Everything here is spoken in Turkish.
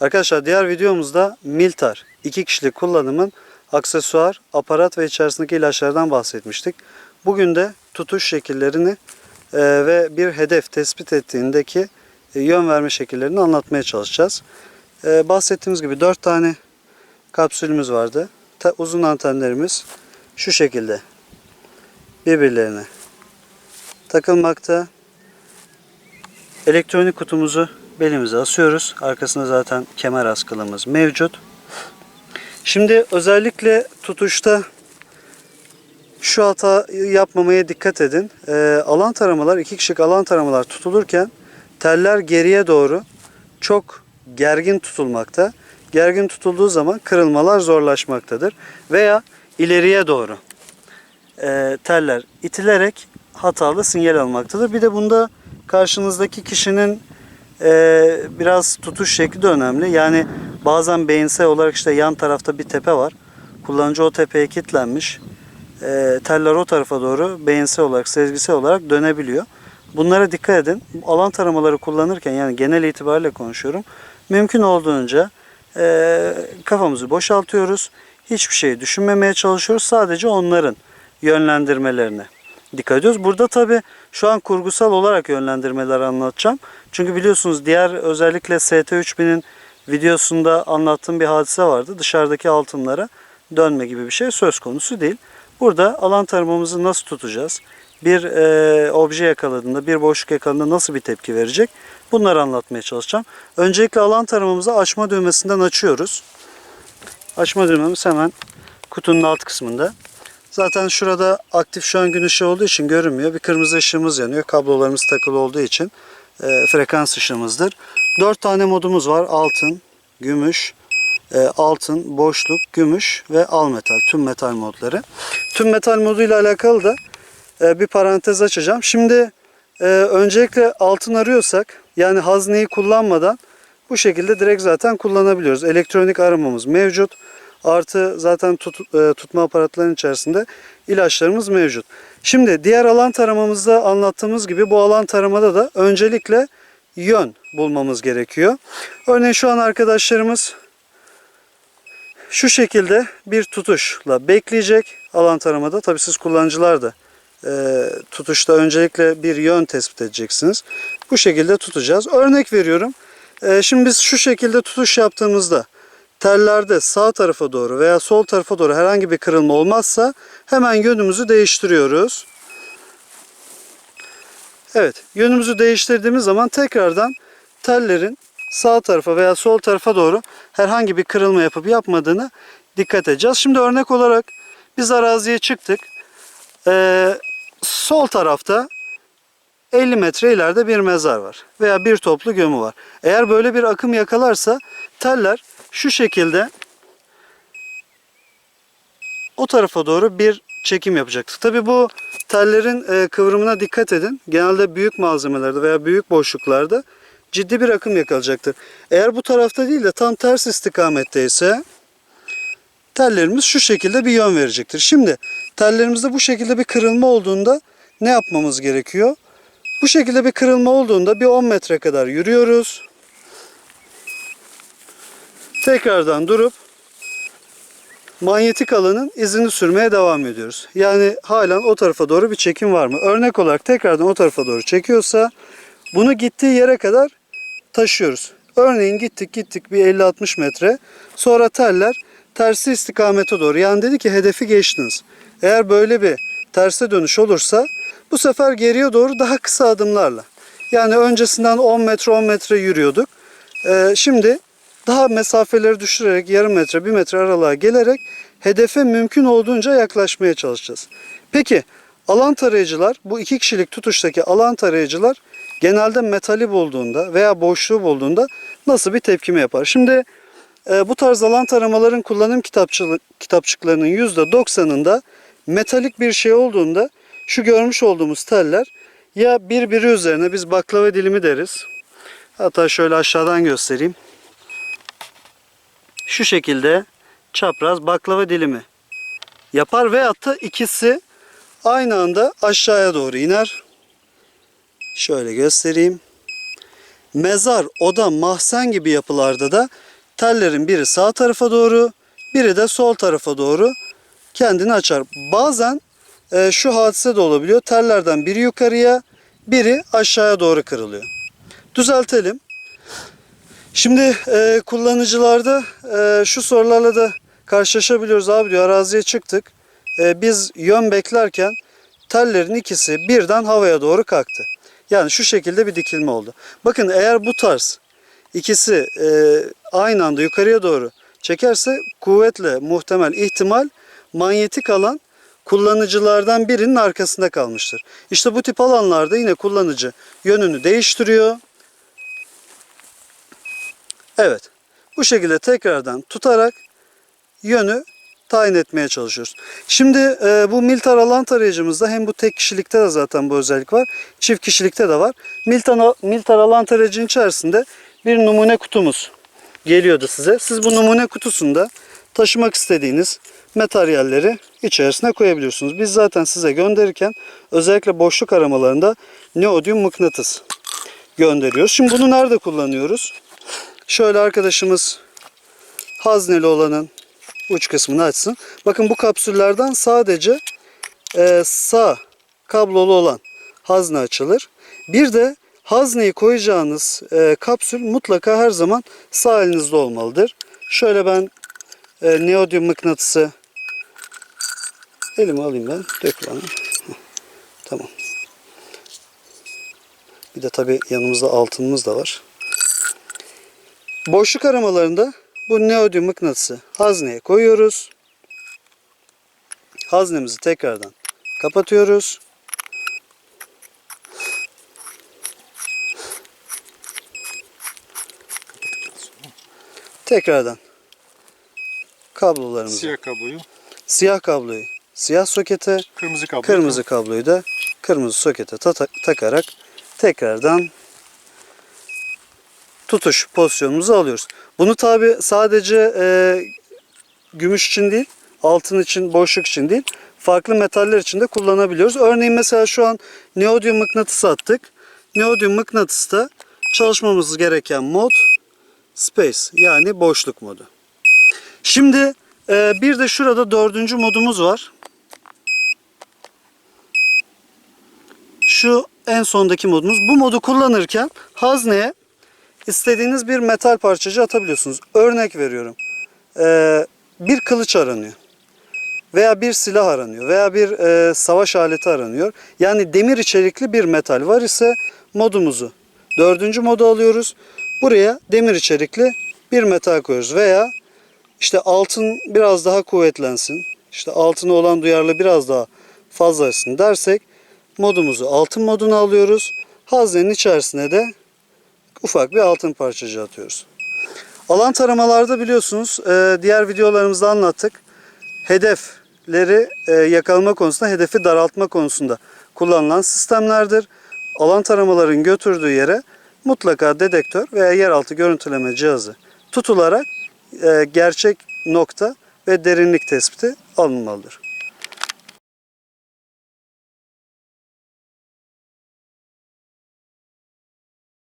Arkadaşlar diğer videomuzda Miltar iki kişilik kullanımın aksesuar, aparat ve içerisindeki ilaçlardan bahsetmiştik. Bugün de tutuş şekillerini e, ve bir hedef tespit ettiğindeki e, yön verme şekillerini anlatmaya çalışacağız. E, bahsettiğimiz gibi 4 tane kapsülümüz vardı. Uzun antenlerimiz şu şekilde birbirlerine takılmakta. Elektronik kutumuzu belimize asıyoruz. Arkasında zaten kemer askılığımız mevcut. Şimdi özellikle tutuşta şu hata yapmamaya dikkat edin. Ee, alan taramalar, iki kişilik alan taramalar tutulurken teller geriye doğru çok gergin tutulmakta. Gergin tutulduğu zaman kırılmalar zorlaşmaktadır. Veya ileriye doğru e, teller itilerek hatalı sinyal almaktadır. Bir de bunda karşınızdaki kişinin e, biraz tutuş şekli de önemli. Yani bazen beyinsel olarak işte yan tarafta bir tepe var. Kullanıcı o tepeye kilitlenmiş. E, teller o tarafa doğru beyinsel olarak, sezgisel olarak dönebiliyor. Bunlara dikkat edin. Alan taramaları kullanırken yani genel itibariyle konuşuyorum. Mümkün olduğunca e, kafamızı boşaltıyoruz. Hiçbir şeyi düşünmemeye çalışıyoruz. Sadece onların yönlendirmelerine dikkat ediyoruz. Burada tabi şu an kurgusal olarak yönlendirmeler anlatacağım. Çünkü biliyorsunuz diğer özellikle ST3000'in videosunda anlattığım bir hadise vardı. Dışarıdaki altınlara dönme gibi bir şey söz konusu değil. Burada alan taramamızı nasıl tutacağız? Bir e, obje yakaladığında, bir boşluk yakaladığında nasıl bir tepki verecek? Bunları anlatmaya çalışacağım. Öncelikle alan taramamızı açma düğmesinden açıyoruz. Açma düğmemiz hemen kutunun alt kısmında. Zaten şurada aktif şu an gün ışığı olduğu için görünmüyor. Bir kırmızı ışığımız yanıyor. Kablolarımız takılı olduğu için e, frekans ışığımızdır. 4 tane modumuz var. Altın, gümüş, e, altın, boşluk, gümüş ve al metal. Tüm metal modları. Tüm metal moduyla alakalı da e, bir parantez açacağım. Şimdi e, öncelikle altın arıyorsak yani hazneyi kullanmadan bu şekilde direkt zaten kullanabiliyoruz. Elektronik aramamız mevcut. Artı zaten tut- e, tutma aparatlarının içerisinde ilaçlarımız mevcut. Şimdi diğer alan taramamızda anlattığımız gibi bu alan taramada da öncelikle yön bulmamız gerekiyor. Örneğin şu an arkadaşlarımız şu şekilde bir tutuşla bekleyecek alan taramada. Tabii siz kullanıcılar da e, tutuşta öncelikle bir yön tespit edeceksiniz. Bu şekilde tutacağız. Örnek veriyorum. E, şimdi biz şu şekilde tutuş yaptığımızda tellerde sağ tarafa doğru veya sol tarafa doğru herhangi bir kırılma olmazsa hemen yönümüzü değiştiriyoruz. Evet, yönümüzü değiştirdiğimiz zaman tekrardan tellerin sağ tarafa veya sol tarafa doğru herhangi bir kırılma yapıp yapmadığını dikkat edeceğiz. Şimdi örnek olarak biz araziye çıktık. Ee, sol tarafta 50 metre ileride bir mezar var veya bir toplu gömü var. Eğer böyle bir akım yakalarsa teller şu şekilde o tarafa doğru bir çekim yapacaktır. Tabi bu tellerin e, kıvrımına dikkat edin. Genelde büyük malzemelerde veya büyük boşluklarda ciddi bir akım yakalayacaktır. Eğer bu tarafta değil de tam ters istikamette ise tellerimiz şu şekilde bir yön verecektir. Şimdi tellerimizde bu şekilde bir kırılma olduğunda ne yapmamız gerekiyor? Bu şekilde bir kırılma olduğunda bir 10 metre kadar yürüyoruz. Tekrardan durup manyetik alanın izini sürmeye devam ediyoruz. Yani halen o tarafa doğru bir çekim var mı? Örnek olarak tekrardan o tarafa doğru çekiyorsa bunu gittiği yere kadar taşıyoruz. Örneğin gittik gittik bir 50-60 metre. Sonra teller tersi istikamete doğru. Yani dedi ki hedefi geçtiniz. Eğer böyle bir terse dönüş olursa bu sefer geriye doğru daha kısa adımlarla. Yani öncesinden 10 metre 10 metre yürüyorduk. Ee, şimdi daha mesafeleri düşürerek yarım metre bir metre aralığa gelerek hedefe mümkün olduğunca yaklaşmaya çalışacağız. Peki alan tarayıcılar bu iki kişilik tutuştaki alan tarayıcılar genelde metali bulduğunda veya boşluğu bulduğunda nasıl bir tepkime yapar? Şimdi e, bu tarz alan taramaların kullanım kitapçıklarının %90'ında metalik bir şey olduğunda şu görmüş olduğumuz teller ya birbiri üzerine biz baklava dilimi deriz. Hatta şöyle aşağıdan göstereyim şu şekilde çapraz baklava dilimi yapar veyahut da ikisi aynı anda aşağıya doğru iner. Şöyle göstereyim. mezar, oda, mahzen gibi yapılarda da tellerin biri sağ tarafa doğru, biri de sol tarafa doğru kendini açar. Bazen e, şu hadise de olabiliyor. Tellerden biri yukarıya, biri aşağıya doğru kırılıyor. Düzeltelim. Şimdi e, kullanıcılarda e, şu sorularla da karşılaşabiliyoruz. Abi diyor araziye çıktık. E, biz yön beklerken tellerin ikisi birden havaya doğru kalktı. Yani şu şekilde bir dikilme oldu. Bakın eğer bu tarz ikisi e, aynı anda yukarıya doğru çekerse kuvvetle muhtemel ihtimal manyetik alan kullanıcılardan birinin arkasında kalmıştır. İşte bu tip alanlarda yine kullanıcı yönünü değiştiriyor. Evet. Bu şekilde tekrardan tutarak yönü tayin etmeye çalışıyoruz. Şimdi e, bu Miltar alan tarayıcımızda hem bu tek kişilikte de zaten bu özellik var. Çift kişilikte de var. Miltar, Miltar alan tarayıcının içerisinde bir numune kutumuz geliyordu size. Siz bu numune kutusunda taşımak istediğiniz materyalleri içerisine koyabiliyorsunuz. Biz zaten size gönderirken özellikle boşluk aramalarında neodyum mıknatıs gönderiyoruz. Şimdi bunu nerede kullanıyoruz? Şöyle arkadaşımız hazneli olanın uç kısmını açsın. Bakın bu kapsüllerden sadece e, sağ kablolu olan hazne açılır. Bir de hazneyi koyacağınız e, kapsül mutlaka her zaman sağ elinizde olmalıdır. Şöyle ben e, neodyum mıknatısı elime alayım ben. Dök bana. Tamam. Bir de tabi yanımızda altınımız da var. Boşluk aramalarında bu neodyum mıknatısı hazneye koyuyoruz. Haznemizi tekrardan kapatıyoruz. Tekrardan kablolarımızı, siyah, Siyah kabloyu, kabloyu siyah sokete, kırmızı kabloyu. kırmızı kabloyu da kırmızı sokete ta- takarak tekrardan tutuş pozisyonumuzu alıyoruz. Bunu tabi sadece e, gümüş için değil, altın için, boşluk için değil, farklı metaller için de kullanabiliyoruz. Örneğin mesela şu an neodyum mıknatısı attık. Neodyum mıknatısta çalışmamız gereken mod space yani boşluk modu. Şimdi e, bir de şurada dördüncü modumuz var. Şu en sondaki modumuz. Bu modu kullanırken hazneye istediğiniz bir metal parçacığı atabiliyorsunuz. Örnek veriyorum. Ee, bir kılıç aranıyor. Veya bir silah aranıyor. Veya bir e, savaş aleti aranıyor. Yani demir içerikli bir metal var ise modumuzu dördüncü modu alıyoruz. Buraya demir içerikli bir metal koyuyoruz. Veya işte altın biraz daha kuvvetlensin. İşte altına olan duyarlı biraz daha fazlasın dersek modumuzu altın moduna alıyoruz. Haznenin içerisine de ufak bir altın parçacığı atıyoruz. Alan taramalarda biliyorsunuz e, diğer videolarımızda anlattık. Hedefleri e, yakalama konusunda, hedefi daraltma konusunda kullanılan sistemlerdir. Alan taramaların götürdüğü yere mutlaka dedektör veya yeraltı görüntüleme cihazı tutularak e, gerçek nokta ve derinlik tespiti alınmalıdır.